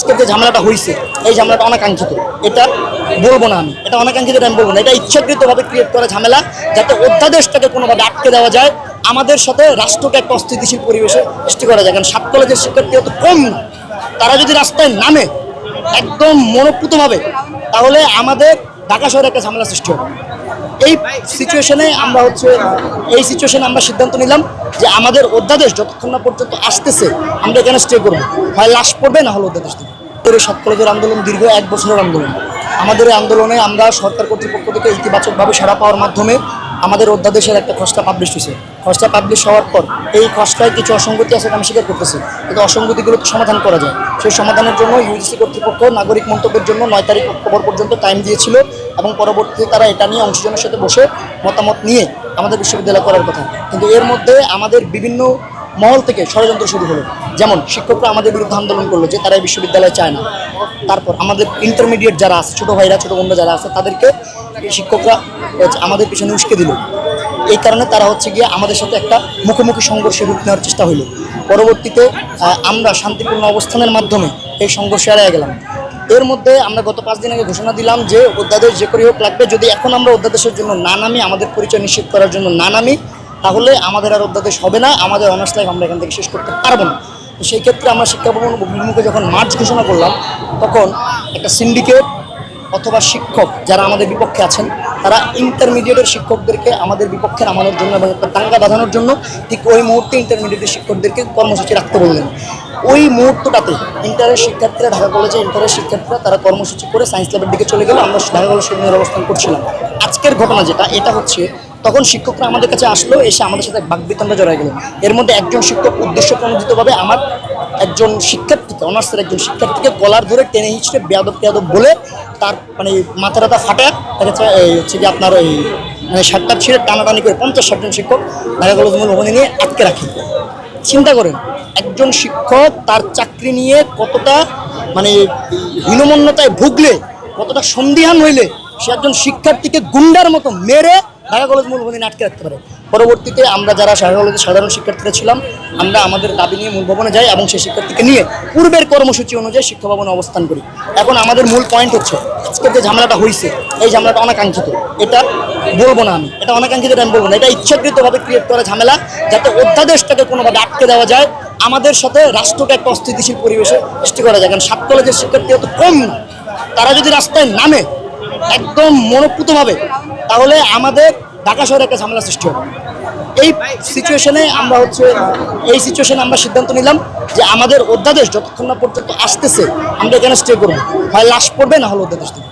আজকের যে ঝামেলাটা হয়েছে এই ঝামেলাটা অনাকাঙ্ক্ষিত। এটা বলব না আমি। এটা অনাকাঙ্ক্ষিত আমি বলব না। এটা ইচ্ছাকৃতভাবে ক্রিয়েট করা ঝামেলা, যাতে অধ্যাদেশটাকে কোনোভাবে আটকে দেওয়া যায়, আমাদের সাথে রাষ্ট্রকে একটা অস্থিতিশীল পরিবেশে সৃষ্টি করা যায়। কারণ সাত কলেজের শিক্ষার্থী অত কম তারা যদি রাস্তায় নামে, একদম মনোপুতভাবে তাহলে আমাদের ঢাকা শহরে একটা ঝামেলা সৃষ্টি হবে। এই সিচুয়েশনে আমরা হচ্ছে, এই সিচুয়েশনে আমরা সিদ্ধান্ত নিলাম যে আমাদের অধ্যাদেশ যতক্ষণ না পর্যন্ত আসতেছে, আমরা এখানে স্টে করব হয় লাশ পড়বে, না হলে অধ্যাদেশ দেবে। আমাদের সাত কলেজের আন্দোলন দীর্ঘ এক বছরের আন্দোলন। আমাদের এই আন্দোলনে আমরা সরকার কর্তৃপক্ষ থেকে ইতিবাচকভাবে সাড়া পাওয়ার মাধ্যমে আমাদের অধ্যাদেশের একটা খসড়া পাবলিশ হয়েছে। খসড়া পাবলিশ হওয়ার পর এই খসড়ায় কিছু অসঙ্গতি আছে আমি স্বীকার করতেছি। কিন্তু অসঙ্গতিগুলো সমাধান করা যায়। সেই সমাধানের জন্য ইউজিসি কর্তৃপক্ষ নাগরিক মন্তব্যের জন্য নয় তারিখ অক্টোবর পর্যন্ত টাইম দিয়েছিল এবং পরবর্তীতে তারা এটা নিয়ে অংশজনের সাথে বসে মতামত নিয়ে আমাদের বিশ্ববিদ্যালয় করার কথা। কিন্তু এর মধ্যে আমাদের বিভিন্ন মহল থেকে ষড়যন্ত্র শুরু হলো। যেমন শিক্ষকরা আমাদের বিরুদ্ধে আন্দোলন করল যে তারা এই বিশ্ববিদ্যালয়ে চায় না। তারপর আমাদের ইন্টারমিডিয়েট যারা আছে, ছোটো ভাইরা, ছোটো বোনরা যারা আছে, তাদেরকে শিক্ষকরা আমাদের পিছনে উস্কে দিল। এই কারণে তারা হচ্ছে গিয়ে আমাদের সাথে একটা মুখোমুখি সংঘর্ষে রূপ নেওয়ার চেষ্টা হলো পরবর্তীতে আমরা শান্তিপূর্ণ অবস্থানের মাধ্যমে এই সংঘর্ষে এড়িয়ে গেলাম। এর মধ্যে আমরা গত পাঁচ দিন আগে ঘোষণা দিলাম যে অধ্যাদেশ যে করে হোক লাগবে, যদি এখন আমরা অধ্যাদেশের জন্য না নামি, আমাদের পরিচয় নিশ্চিত করার জন্য না নামি, তাহলে আমাদের আর অধ্যাদেশ হবে না, আমাদের অনার্স লাইফ আমরা এখান থেকে শেষ করতে পারব না। তো সেই ক্ষেত্রে আমরা শিক্ষা ভবন অভিমুখে যখন মার্চ ঘোষণা করলাম, তখন একটা সিন্ডিকেট অথবা শিক্ষক যারা আমাদের বিপক্ষে আছেন, তারা ইন্টারমিডিয়েটের শিক্ষকদেরকে আমাদের বিপক্ষে নামানোর জন্য এবং একটা দাঙ্গা বাঁধানোর জন্য ঠিক ওই মুহূর্তে ইন্টারমিডিয়েটের শিক্ষকদেরকে কর্মসূচি রাখতে বললেন। ওই মুহূর্তটাতে ইন্টারের শিক্ষার্থীরা, ঢাকা কলেজে ইন্টারের শিক্ষার্থীরা তারা কর্মসূচি করে সায়েন্স ল্যাবের দিকে চলে গেল। আমরা ঢাকা কলেজ সেদিনের অবস্থান করছিলাম। আজকের ঘটনা যেটা, এটা হচ্ছে তখন শিক্ষকরা আমাদের কাছে আসলো, এসে আমাদের সাথে বাগবিতণ্ডা জড়াই গেল। এর মধ্যে একজন শিক্ষক উদ্দেশ্য প্রণোদিতভাবে আমার একজন শিক্ষার্থীকে, অনার্সের একজন শিক্ষার্থীকে গলার ধরে টেনে হিঁচড়ে বেয়াদব বেয়াদব বলে তার মানে মাথা টাথা ফাটায় তাকে হচ্ছে কি আপনার ওই মানে শার্টটা ছিঁড়ে টানাটানি করে পঞ্চাশ ষাটজন শিক্ষক ঢাকা কলেজ মূল ভবনে নিয়ে আটকে রাখে। চিন্তা করেন, একজন শিক্ষক তার চাকরি নিয়ে কতটা মানে হীনমন্যতায় ভুগলে, কতটা সন্দিহান হইলে সে একজন শিক্ষার্থীকে গুন্ডার মতো মেরে ঢাকা কলেজ মূল ভবনে আটকে রাখতে পারে। পরবর্তীতে আমরা যারা সাধারণ শিক্ষার্থীরা ছিলাম, আমরা আমাদের দাবি নিয়ে মূল ভবনে যাই এবং সেই শিক্ষার্থীকে নিয়ে পূর্বের কর্মসূচি অনুযায়ী শিক্ষা ভবনে অবস্থান করি। এখন আমাদের মূল পয়েন্ট হচ্ছে আজকের যে ঝামেলাটা হয়েছে এই ঝামেলাটা অনাকাঙ্ক্ষিত। এটা বলব না আমি, এটা অনাকাঙ্ক্ষিত আমি বলব না, এটা ইচ্ছাকৃতভাবে ক্রিয়েট করা ঝামেলা যাতে অধ্যাদেশটাকে কোনোভাবে আটকে দেওয়া যায়, আমাদের সাথে রাষ্ট্রকে একটা অস্থিতিশীল পরিবেশে সৃষ্টি করা যায়। কারণ সাত কলেজের শিক্ষার্থী অত কম না। তারা যদি রাস্তায় নামে, একদম মনোপুতভাবে তাহলে আমাদের ঢাকা শহরে একটা ঝামেলা সৃষ্টি হবে। এই সিচুয়েশনে আমরা হচ্ছে, এই সিচুয়েশনে আমরা সিদ্ধান্ত নিলাম যে আমাদের অধ্যাদেশ যতক্ষণ না পর্যন্ত আসতেছে, আমরা এখানে স্টে করব। হয় লাশ পড়বে না হলে অধ্যাদেশ দেবে।